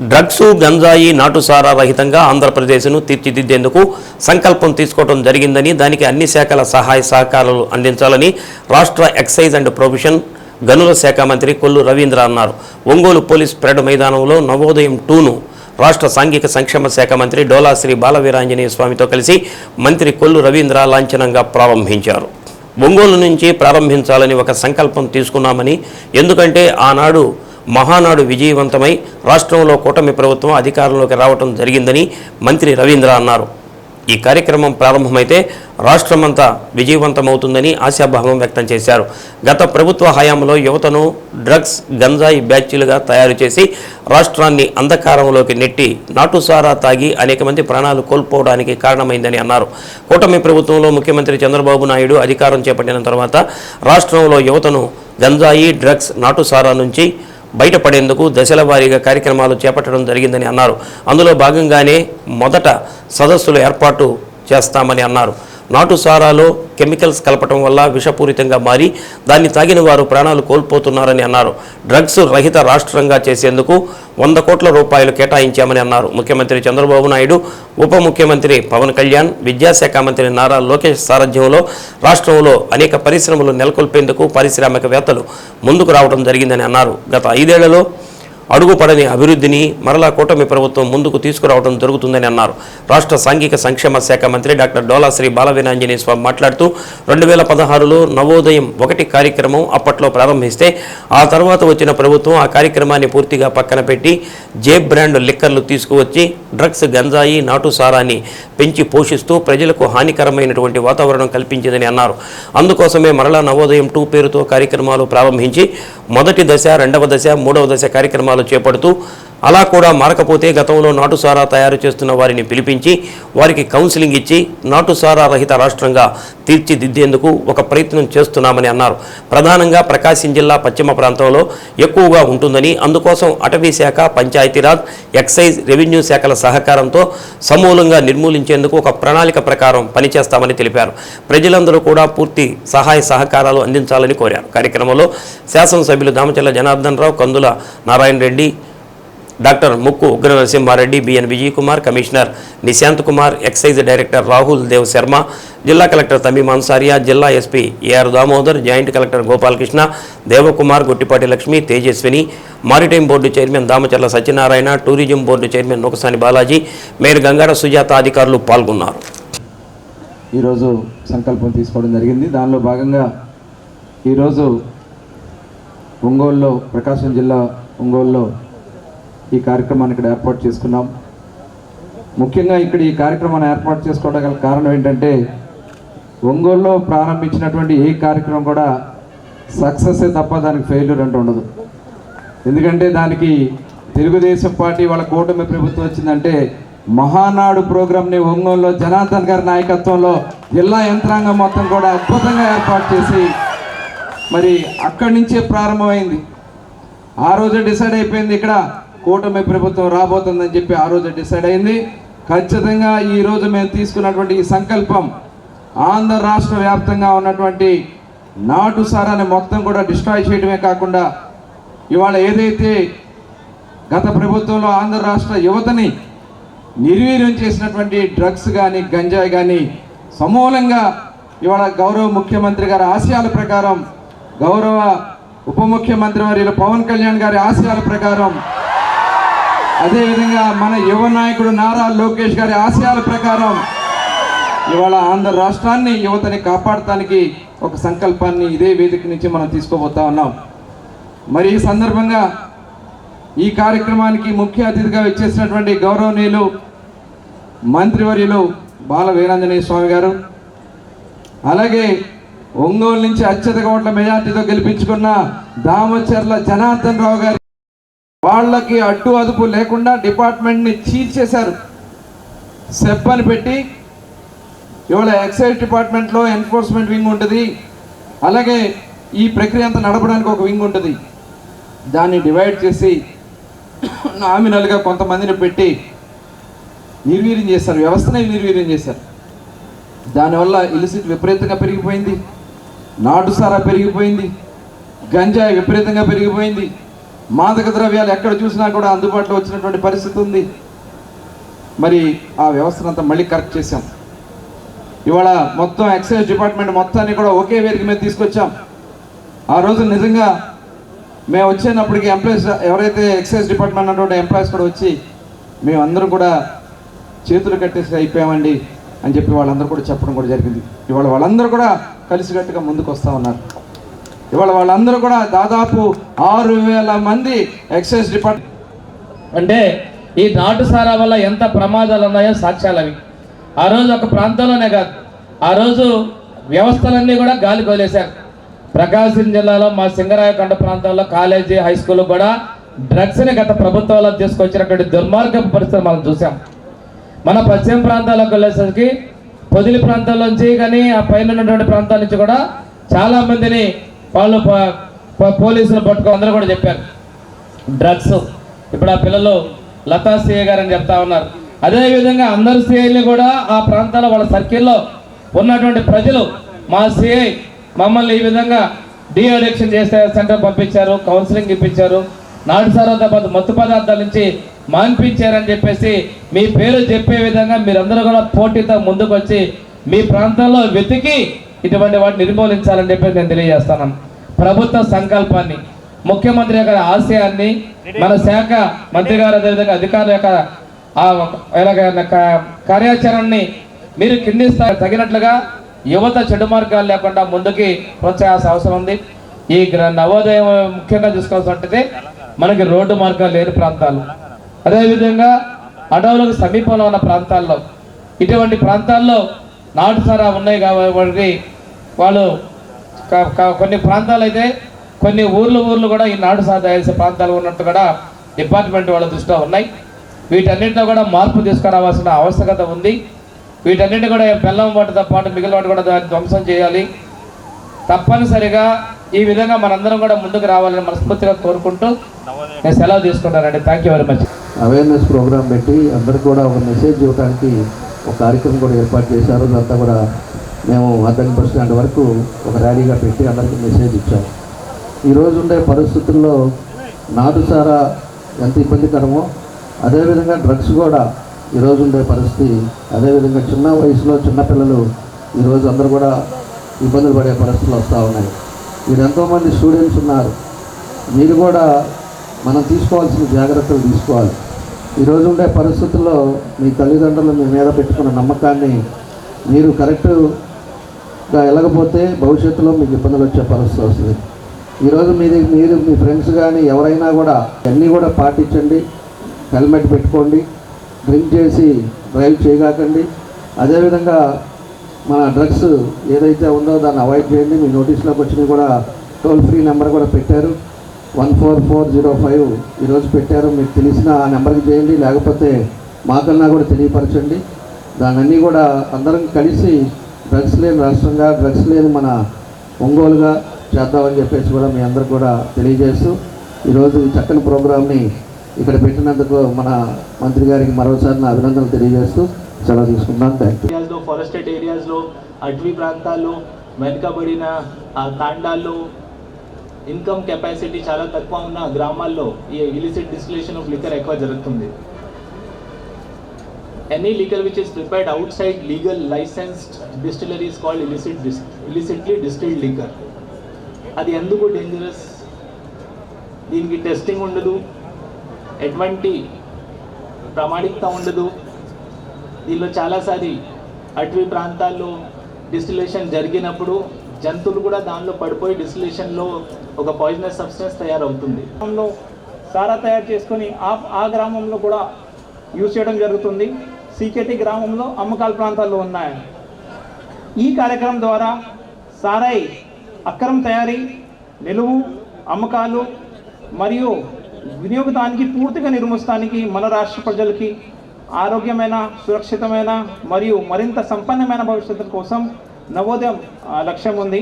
Drugs గంజాయి నాటుసారా రహితంగా ఆంధ్రప్రదేశ్ను తీర్చిదిద్దేందుకు సంకల్పం తీసుకోవడం జరిగిందని దానికి అన్ని శాఖల సహాయ సహకారాలు అందించాలని రాష్ట్ర ఎక్సైజ్ అండ్ ప్రొవిషన్ గనుల శాఖ మంత్రి కొల్లు రవీంద్ర అన్నారు. ఒంగోలు పోలీస్ పెరడ్ మైదానంలో నవోదయం టూను రాష్ట్ర సాంఘిక సంక్షేమ శాఖ మంత్రి డోలా శ్రీ బాలవీరాంజనేయ స్వామితో కలిసి మంత్రి కొల్లు రవీంద్ర లాంఛనంగా ప్రారంభించారు. ఒంగోలు నుంచి ప్రారంభించాలని ఒక సంకల్పం తీసుకున్నామని ఎందుకంటే ఆనాడు మహానాడు విజయవంతమై రాష్ట్రంలో కూటమి ప్రభుత్వం అధికారంలోకి రావటం జరిగిందని మంత్రి రవీంద్ర అన్నారు. ఈ కార్యక్రమం ప్రారంభమైతే రాష్ట్రమంతా విజయవంతమవుతుందని ఆశాభావం వ్యక్తం చేశారు. గత ప్రభుత్వ హయాంలో యువతను డ్రగ్స్ గంజాయి బ్యాచ్లుగా తయారు చేసి రాష్ట్రాన్ని అంధకారంలోకి నెట్టి నాటుసారా తాగి అనేక మంది ప్రాణాలు కోల్పోవడానికి కారణమైందని అన్నారు. కూటమి ప్రభుత్వంలో ముఖ్యమంత్రి చంద్రబాబు నాయుడు అధికారం చేపట్టిన తర్వాత రాష్ట్రంలో యువతను గంజాయి డ్రగ్స్ నాటుసారా నుంచి బయటపడేందుకు దశల వారీగా కార్యక్రమాలు చేపట్టడం జరిగిందని అన్నారు. అందులో భాగంగానే మొదట సదస్సులు ఏర్పాటు చేస్తామని అన్నారు. నాటు సారాలో కెమికల్స్ కలపటం వల్ల విషపూరితంగా మారి దాన్ని తాగిన వారు ప్రాణాలు కోల్పోతున్నారని అన్నారు. డ్రగ్స్ రహిత రాష్ట్రంగా చేసేందుకు వంద కోట్ల రూపాయలు కేటాయించామని అన్నారు. ముఖ్యమంత్రి చంద్రబాబు నాయుడు ఉప ముఖ్యమంత్రి పవన్ కళ్యాణ్ విద్యాశాఖ మంత్రి నారా లోకేష్ సారథ్యంలో రాష్ట్రంలో అనేక పరిశ్రమలు నెలకొల్పేందుకు పారిశ్రామికవేత్తలు ముందుకు రావడం జరిగిందని అన్నారు. గత ఐదేళ్ళలో అడుగుపడని అభివృద్ధిని మరలా కూటమి ప్రభుత్వం ముందుకు తీసుకురావడం జరుగుతుందని అన్నారు. రాష్ట్ర సాంఘిక సంక్షేమ శాఖ మంత్రి డాక్టర్ డోలా శ్రీ బాలవీనాంజనేయ స్వామి మాట్లాడుతూ రెండు వేల పదహారులో నవోదయం ఒకటి కార్యక్రమం అప్పట్లో ప్రారంభిస్తే ఆ తర్వాత వచ్చిన ప్రభుత్వం ఆ కార్యక్రమాన్ని పూర్తిగా పక్కన పెట్టి జే బ్రాండ్ లిక్కర్లు తీసుకువచ్చి డ్రగ్స్ గంజాయి నాటు సారాన్ని పెంచి పోషిస్తూ ప్రజలకు హానికరమైనటువంటి వాతావరణం కల్పించిందని అన్నారు. అందుకోసమే మరలా నవోదయం టూ పేరుతో కార్యక్రమాలు ప్రారంభించి మొదటి దశ రెండవ దశ మూడవ దశ కార్యక్రమాలు చేపడుతూ అలా కూడా మారకపోతే గతంలో నాటుసారా తయారు చేస్తున్న వారిని పిలిపించి వారికి కౌన్సిలింగ్ ఇచ్చి నాటుసారా రహిత రాష్ట్రంగా తీర్చిదిద్దేందుకు ఒక ప్రయత్నం చేస్తున్నామని అన్నారు. ప్రధానంగా ప్రకాశం జిల్లా పశ్చిమ ప్రాంతంలో ఎక్కువగా ఉంటుందని అందుకోసం అటవీ శాఖ పంచాయతీరాజ్ ఎక్సైజ్ రెవెన్యూ శాఖల సహకారంతో సమూలంగా నిర్మూలించేందుకు ఒక ప్రణాళిక ప్రకారం పనిచేస్తామని తెలిపారు. ప్రజలందరూ కూడా పూర్తి సహాయ సహకారాలు అందించాలని కోరారు. కార్యక్రమంలో శాసనసభ్యులు Damacharla Janardhan Rao Kandula Narayana Reddy doctor Mukku Ugra Narasimha Reddy BN Vijay Kumar commissioner Nishanth Kumar excise director Rahul Dev Sharma జిల్లా కలెక్టర్ తమీమ్ అన్సారియా జిల్లా SP AR Damodar joint collector Gopalakrishna Devakumar Guttipati Lakshmi Tejaswini maritime board chairman Damacharla Satyanarayana tourism board chairman Nokasani Balaji mayor Gangada Sujatha అధికారులు పాల్గొన్నారు. ఈరోజు సంకల్పం తీసుకోవడం జరిగింది. దానిలో భాగంగా ఈరోజు ఒంగోలులో ప్రకాశం జిల్లా ఒంగోలులో ఈ కార్యక్రమాన్ని ఇక్కడ ఏర్పాటు చేసుకున్నాం. ముఖ్యంగా ఇక్కడ ఈ కార్యక్రమాన్ని ఏర్పాటు చేసుకోవడం గల కారణం ఏంటంటే ఒంగోలులో ప్రారంభించినటువంటి ఏ కార్యక్రమం కూడా సక్సెస్ తప్ప దానికి ఫెయిల్యూర్ అంటూ ఉండదు. ఎందుకంటే దానికి తెలుగుదేశం పార్టీ వాళ్ళ కూటమి ప్రభుత్వం వచ్చిందంటే మహానాడు ప్రోగ్రామ్ని ఒంగోలులో జనార్దన్ గారి నాయకత్వంలో జిల్లా యంత్రాంగం మొత్తం కూడా అద్భుతంగా ఏర్పాటు చేసి మరి అక్కడి నుంచే ప్రారంభమైంది. ఆ రోజు డిసైడ్ అయిపోయింది ఇక్కడ కూటమి ప్రభుత్వం రాబోతుందని చెప్పి ఆ రోజు డిసైడ్ అయింది. ఖచ్చితంగా ఈ రోజు మేము తీసుకున్నటువంటి ఈ సంకల్పం ఆంధ్ర రాష్ట్ర వ్యాప్తంగా ఉన్నటువంటి నాటు సారాన్ని మొత్తం కూడా డిస్ట్రాయ్ చేయడమే కాకుండా ఇవాళ ఏదైతే గత ప్రభుత్వంలో ఆంధ్ర రాష్ట్ర యువతని నిర్వీర్యం చేసినటువంటి డ్రగ్స్ కానీ గంజాయి కానీ సమూలంగా ఇవాళ గౌరవ ముఖ్యమంత్రి గారి ఆశయాల ప్రకారం గౌరవ ఉప ముఖ్యమంత్రి వర్యులు పవన్ కళ్యాణ్ గారి ఆశయాల ప్రకారం అదేవిధంగా మన యువ నాయకుడు నారా లోకేష్ గారి ఆశయాల ప్రకారం ఇవాళ ఆంధ్ర రాష్ట్రాన్ని యువతని కాపాడటానికి ఒక సంకల్పాన్ని ఇదే వేదిక నుంచి మనం తీసుకోబోతా ఉన్నాం. మరి ఈ సందర్భంగా ఈ కార్యక్రమానికి ముఖ్య అతిథిగా వచ్చేసినటువంటి గౌరవనీయులు మంత్రివర్యులు బాల వీరాంజనేయ స్వామి గారు అలాగే ఒంగోలు నుంచి అత్యధిక ఓట్ల మెజార్టీతో గెలిపించుకున్న దామచర్ల జనార్దన్ రావు గారు వాళ్ళకి అడ్డు అదుపు లేకుండా డిపార్ట్మెంట్ని చీల్చేశారు సెప్ అని పెట్టి ఇవాళ ఎక్సైజ్ డిపార్ట్మెంట్లో ఎన్ఫోర్స్మెంట్ వింగ్ ఉంటుంది. అలాగే ఈ ప్రక్రియ అంతా నడపడానికి ఒక వింగ్ ఉంటుంది. దాన్ని డివైడ్ చేసి నామినల్గా కొంతమందిని పెట్టి నిర్వీర్యం చేశారు. వ్యవస్థనే నిర్వీర్యం చేశారు. దానివల్ల ఇలిసిట్ విపరీతంగా పెరిగిపోయింది. నాటుసారా పెరిగిపోయింది. గంజాయి విపరీతంగా పెరిగిపోయింది. మాదక ద్రవ్యాలు ఎక్కడ చూసినా కూడా అందుబాటులో వచ్చినటువంటి పరిస్థితి ఉంది. మరి ఆ వ్యవస్థను అంతా మళ్ళీ కరెక్ట్ చేశాం. ఇవాళ మొత్తం ఎక్సైజ్ డిపార్ట్మెంట్ మొత్తాన్ని కూడా ఒకే వేదిక మీద తీసుకొచ్చాం. ఆ రోజు నిజంగా మేము వచ్చేటప్పటికి ఎంప్లాయీస్ ఎవరైతే ఎక్సైజ్ డిపార్ట్మెంట్ అన్నటువంటి ఎంప్లాయీస్ కూడా వచ్చి మేమందరం కూడా చేతులు కట్టేసి అయిపోయామండి అని చెప్పి వాళ్ళందరూ కూడా చెప్పడం కూడా జరిగింది. ఇవాళ వాళ్ళందరూ కూడా కలిసికట్టుగా ముందుకు వస్తూ ఉన్నారు. ఇవాళ వాళ్ళందరూ కూడా దాదాపు ఆరు వేల మంది ఎక్సైజ్ డిపార్ట్మెంట్ అంటే ఈ నాటుసారా వల్ల ఎంత ప్రమాదాలు ఉన్నాయో సాక్ష్యాలు అవి. ఆ రోజు ఒక ప్రాంతంలోనే కాదు ఆ రోజు వ్యవస్థలన్నీ కూడా గాలి వదిలేశారు ప్రకాశం జిల్లాలో మా సింగరాయకొండ ప్రాంతంలో కాలేజీ హై స్కూల్ కూడా డ్రగ్స్ని గత ప్రభుత్వాల్లో తీసుకొచ్చినటువంటి దుర్మార్గ పరిస్థితి మనం చూసాం మన పశ్చిమ ప్రాంతాలకు వెళ్ళేసరికి పొదిలి ప్రాంతాల్లోంచి కానీ ఆ పైన ఉన్నటువంటి ప్రాంతాల నుంచి కూడా చాలా మందిని వాళ్ళు పోలీసులు పట్టుకో అందరూ కూడా చెప్పారు. డ్రగ్స్. ఇప్పుడు ఆ పిల్లలు లతా సిఐ గారు అని చెప్తా ఉన్నారు. అదేవిధంగా అందరు సిఐల్ని కూడా ఆ ప్రాంతాల వాళ్ళ సర్కిల్లో ఉన్నటువంటి ప్రజలు మా సిఐ మమ్మల్ని ఈ విధంగా డిఅడిక్షన్ చేసే సెంటర్ పంపించారు కౌన్సిలింగ్ ఇప్పించారు. నాటు సారాతో పాటు మత్తు పదార్థాల నుంచి మాన్పించారని చెప్పేసి మీ పేరు చెప్పే విధంగా మీరందరూ కూడా పోటీతో ముందుకు వచ్చి మీ ప్రాంతంలో వెతికి ఇటువంటి వాటిని నిర్మూలించాలని చెప్పేసి నేను తెలియజేస్తాను. ప్రభుత్వ సంకల్పాన్ని ముఖ్యమంత్రి యొక్క ఆశయాన్ని మన శాఖ మంత్రి గారు అదేవిధంగా అధికారుల యొక్క ఎలాగ క- కార్యాచరణని మీరు కింది స్థాయి తగినట్లుగా యువత చెడు మార్గాలు లేకుండా ముందుకి ప్రోత్సాహాల్సిన అవసరం ఉంది. ఈ నవోదయం ముఖ్యంగా చూసుకోవాల్సి మనకి రోడ్డు మార్గాలు లేని ప్రాంతాలు. అదేవిధంగా అడవులకు సమీపంలో ఉన్న ప్రాంతాల్లో ఇటువంటి ప్రాంతాల్లో నాటు సారా ఉన్నాయి కాబట్టి వాళ్ళు కొన్ని ప్రాంతాలు అయితే కొన్ని ఊర్లు ఊర్లు కూడా ఈ నాడు సాధాయాల్సిన ప్రాంతాలు ఉన్నట్టు కూడా డిపార్ట్మెంట్ వాళ్ళ దృష్టిలో ఉన్నాయి. వీటన్నిటిలో కూడా మార్పు తీసుకురావాల్సిన ఆవశ్యకత ఉంది. వీటన్నిటి కూడా బెల్లం వాటితో పాటు మిగిలిన వాటి కూడా దాన్ని ధ్వంసం చేయాలి. తప్పనిసరిగా ఈ విధంగా మనందరం కూడా ముందుకు రావాలని మనస్ఫూర్తిగా కోరుకుంటూ నేను సెలవు తీసుకుంటానండి. Thank you very much awareness programme పెట్టి అందరికి కూడా ఒక మెసేజ్ ఇవ్వడానికి ఒక కార్యక్రమం కూడా ఏర్పాటు చేశారు. అదంతా కూడా మేము అర్థం బస్ వరకు ఒక ర్యాలీగా పెట్టి అందరికీ మెసేజ్ ఇచ్చాము ఈరోజు ఉండే పరిస్థితుల్లో నాటు సారా ఎంత ఇబ్బందికరమో అదేవిధంగా డ్రగ్స్ కూడా ఈరోజు ఉండే పరిస్థితి అదేవిధంగా చిన్న వయసులో చిన్నపిల్లలు ఈరోజు అందరూ కూడా ఇబ్బందులు పడే పరిస్థితులు వస్తూ ఉన్నాయి. మీరు ఎంతోమంది స్టూడెంట్స్ ఉన్నారు. మీరు కూడా మనం తీసుకోవాల్సిన జాగ్రత్తలు తీసుకోవాలి. ఈరోజు ఉండే పరిస్థితుల్లో మీ తల్లిదండ్రులు మీ మీద పెట్టుకున్న నమ్మకాన్ని మీరు కరెక్ట్ వెళ్ళకపోతే భవిష్యత్తులో మీకు ఇబ్బందులు వచ్చే పరిస్థితి వస్తుంది. ఈరోజు మీరు మీరు మీ ఫ్రెండ్స్ కానీ ఎవరైనా కూడా అన్నీ కూడా పాటించండి. హెల్మెట్ పెట్టుకోండి. డ్రింక్ చేసి డ్రైవ్ చేయగాకండి. అదేవిధంగా మన డ్రగ్స్ ఏదైతే ఉందో దాన్ని అవాయిడ్ చేయండి. మీ నోటీస్లోకి వచ్చినవి కూడా టోల్ ఫ్రీ నెంబర్ కూడా పెట్టారు. One four four zero five ఈరోజు పెట్టారు. మీకు తెలిసిన ఆ నెంబర్కి చేయండి. లేకపోతే మాకన్నా కూడా తెలియపరచండి. దాన్ని కూడా అందరం కలిసి డ్రగ్స్ లేని రాష్ట్రంగా డ్రగ్స్ లేని మన ఒంగోలుగా చేద్దామని చెప్పేసి కూడా మీ అందరు కూడా తెలియజేస్తూ ఈరోజు ఈ చక్కని ప్రోగ్రామ్ని ఇక్కడ పెట్టినందుకు మన మంత్రి గారికి మరోసారి నా అభినందనలు తెలియజేస్తూ సెలవు తీసుకుంటాను థ్యాంక్ యూ ఏరియాస్లో ఫారెస్టెడ్ ఏరియాస్లో అటవీ ప్రాంతాల్లో వెనుకబడిన ఆ తాండాల్లో ఇన్కమ్ కెపాసిటీ చాలా తక్కువ ఉన్న గ్రామాల్లో ఈ ఇలిసిట్ డిస్టిలేషన్ ఆఫ్ లిక్కర్ ఎక్కువ జరుగుతుంది. Any legal which is prepared outside legal licensed distillery is called illicit illicitly distilled liquor అది ఎందుకు డేంజరస్ దీనికి టెస్టింగ్ ఉండదు. ఎటువంటి ప్రామాణికత ఉండదు. దీనిలో చాలాసారి అటవీ ప్రాంతాల్లో డిస్టిలేషన్ జరిగినప్పుడు జంతువులు కూడా దానిలో పడిపోయి డిస్టిలేషన్లో ఒక పాయిజనస్ సబ్స్టెన్స్ తయారవుతుంది. సారా తయారు చేసుకొని ఆ ఆ గ్రామంలో కూడా యూజ్ చేయడం జరుగుతుంది. సీకేటి గ్రామంలో అమ్మకాల ప్రాంతాల్లో ఉన్నాయి. ఈ కార్యక్రమం ద్వారా సారాయి అక్రమ తయారీ నిలువు అమ్మకాలు మరియు వినియోగదానికి పూర్తిగా నిర్మిస్తానికి మన రాష్ట్ర ప్రజలకి ఆరోగ్యమైన సురక్షితమైన మరియు మరింత సంపన్నమైన భవిష్యత్తు కోసం నవోదయం లక్ష్యం ఉంది.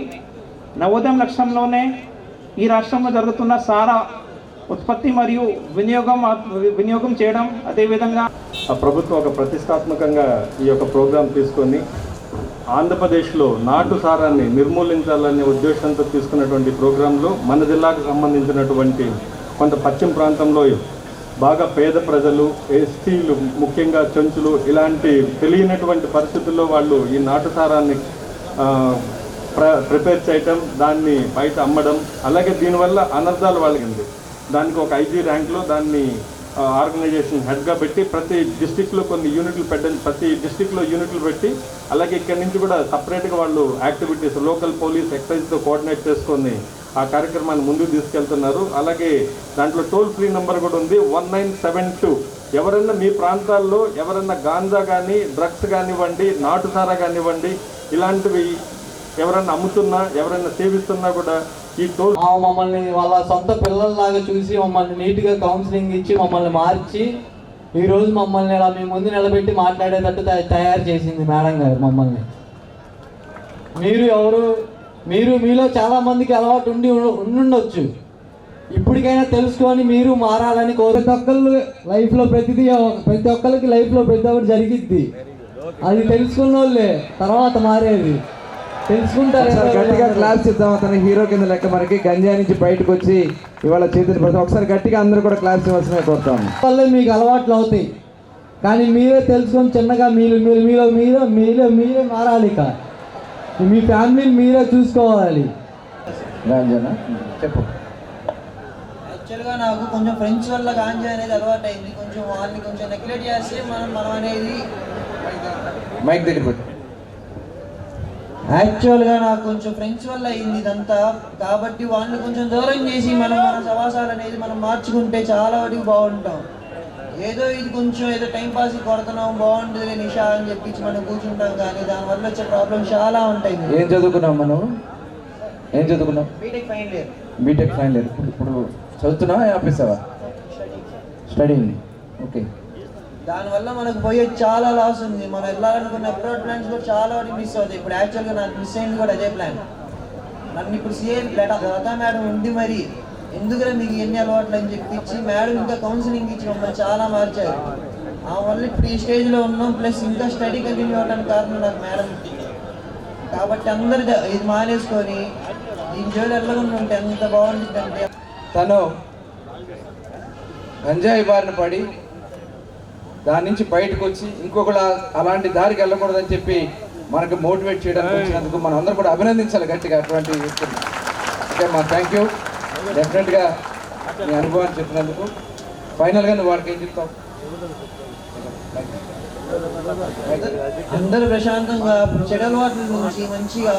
నవోదయం లక్ష్యంలోనే ఈ రాష్ట్రంలో జరుగుతున్న సారా ఉత్పత్తి మరియు వినియోగం వినియోగం చేయడం అదేవిధంగా ఆ ప్రభుత్వం ఒక ప్రతిష్టాత్మకంగా ఈ యొక్క ప్రోగ్రాం తీసుకొని ఆంధ్రప్రదేశ్లో నాటు సారాన్ని నిర్మూలించాలనే ఉద్దేశంతో తీసుకున్నటువంటి ప్రోగ్రాంలో మన జిల్లాకు సంబంధించినటువంటి కొంత పశ్చిమ ప్రాంతంలో బాగా పేద ప్రజలు ఎస్టీలు ముఖ్యంగా చెంచులు ఇలాంటి తెలియనటువంటి పరిస్థితుల్లో వాళ్ళు ఈ నాటు సారాన్ని ప్ర ప్రిపేర్ చేయటం దాన్ని బయట అమ్మడం అలాగే దీనివల్ల అనర్థాలు వాళ్ళకింది దానికి ఒక ఐజీ ర్యాంక్లో దాన్ని ఆర్గనైజేషన్ హెడ్గా పెట్టి ప్రతి డిస్టిక్లో కొన్ని యూనిట్లు పెట్టండి ప్రతి డిస్టిక్లో యూనిట్లు పెట్టి అలాగే ఇక్కడి నుంచి కూడా సపరేట్గా వాళ్ళు యాక్టివిటీస్ లోకల్ పోలీస్ ఎక్సైజ్తో కోఆర్డినేట్ చేసుకొని ఆ కార్యక్రమాన్ని ముందుకు తీసుకెళ్తున్నారు. అలాగే దాంట్లో టోల్ ఫ్రీ నెంబర్ కూడా ఉంది వన్ నైన్ సెవెన్ టూ. ఎవరన్నా మీ ప్రాంతాల్లో ఎవరన్నా గాంజా కానీ డ్రగ్స్ కానివ్వండి నాటుసారా కానివ్వండి ఇలాంటివి ఎవరన్నా అమ్ముతున్నా ఎవరైనా సేవిస్తున్నా కూడా ఈ మమ్మల్ని వాళ్ళ సొంత పిల్లల్లాగా చూసి మమ్మల్ని నీట్గా కౌన్సిలింగ్ ఇచ్చి మమ్మల్ని మార్చి ఈ రోజు మమ్మల్ని ఇలా మీ ముందు నిలబెట్టి మాట్లాడేటట్టు తయారు చేసింది మేడం గారు మమ్మల్ని. మీరు ఎవరు మీరు మీలో చాలా మందికి అలవాటు ఉండి ఉండ- ఉండుండొచ్చు. ఇప్పటికైనా తెలుసుకొని మీరు మారాలని కోరు ప్రతి ఒక్కళ్ళు లైఫ్లో ప్రతిదీ ప్రతి ఒక్కరికి లైఫ్లో ప్రతి ఒక్కటి జరిగిద్ది. అది తెలుసుకున్న వాళ్ళే తర్వాత మారేది. తెలుసుకుంటారు గట్టిగా. క్లాస్ ఇద్దాం అతను హీరో కింద లెక్క మనకి. గంజాయి నుంచి బయటకు వచ్చి ఇవాళ చేతులు పడుతుంది ఒకసారి గట్టిగా అందరూ కూడా క్లాస్ ఇవ్వాల్సిన కోరుతాము వల్లే మీకు అలవాట్లు అవుతాయి. కానీ మీరే తెలుసుకొని చిన్నగా మీరు మీరు మీలో మీరే మీరే మీరే మారాలి ఇక. మీ ఫ్యామిలీని మీరే చూసుకోవాలి. గాంజానా? చెప్పు. యాక్చువల్గా నాకు కొంచెం ఫ్రెండ్స్ వల్ల గాంజా అనేది అలవాటు అయింది కొంచెం వాళ్ళని కొంచెం నెగ్లెక్ట్ చేస్తే మనం మనం అనేది మైక్ దగ్గర పెట్టు. యాక్చువల్గా నాకు కొంచెం ఫ్రెండ్స్ వల్ల అయింది ఇదంతా. కాబట్టి వాళ్ళని కొంచెం దూరం చేసి మనం మన సవాసాలు అనేది మనం మార్చుకుంటే చాలా వాటికి బాగుంటాం. ఏదో ఇది కొంచెం ఏదో టైం పాస్ కొడుతున్నాం బాగుంటుంది నిషా అని చెప్పించి మనం కూర్చుంటాం కానీ దానివల్ల వచ్చే ప్రాబ్లమ్స్ చాలా ఉంటాయి. ఏం చదువుకున్నావు మనం ఏం చదువుకున్నావు? BTech final year BTech final year ఇప్పుడు ఇప్పుడు చదువుతున్నావా ఆపేసావా? స్టడీ ఓకే దానివల్ల మనకు పోయే చాలా లాస్ ఉంది. మనం వెళ్ళాలనుకున్న అప్రోడ్ ప్లాన్స్ కూడా చాలా వాటికి మిస్ అవుతాయి. ఇప్పుడు యాక్చువల్గా నాకు మిస్ అయింది కూడా అదే ప్లాన్ నన్ను ఇప్పుడు సీఏ లతా మేడం ఉండి మరి. ఎందుకురా మీకు ఎన్ని అలవాట్లు అని చెప్పిచ్చి మేడం ఇంకా కౌన్సిలింగ్ ఇచ్చి మమ్మల్ని చాలా మార్చారు. ఆ వల్ల ఇప్పుడు ఈ స్టేజ్లో ఉన్నాం. ప్లస్ ఇంకా స్టడీ కంటిన్యూ అవ్వడానికి కారణం నాకు మేడం కాబట్టి అందరు ఇది మానేసుకొని దీని జోలు వెళ్ళకుండా ఉంటే ఎంత బాగుంటుంది అంటే తను అంజాయి బారిన పడి దాని నుంచి బయటకు వచ్చి ఇంకొకళ్ళ అలాంటి దారికి వెళ్ళకూడదని చెప్పి మనకు మోటివేట్ చేయడానికి వచ్చినందుకు మనం అందరూ కూడా అభినందించాలి గట్టిగా అటువంటి వ్యక్తులు. ఓకే మా థ్యాంక్ యూ డెఫినెట్గా మీ అనుభవాన్ని చెప్పినందుకు. ఫైనల్గా నువ్వు వాడికి ఏం చెప్తావు? అందరూ ప్రశాంతంగా చెడు అలవాట్ల నుంచి మంచిగా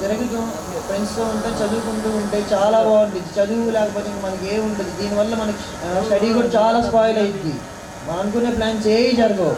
తిరుగుతూ ఫ్రెండ్స్తో ఉంటే చదువుకుంటూ ఉంటే చాలా బాగుంటుంది. చదువు లేకపోతే మనకి ఏముంటుంది? దీనివల్ల మనకి స్టడీ కూడా చాలా స్పాయిల్ అయ్యింది అనుకునే ప్లాన్స్ ఏ జరగవు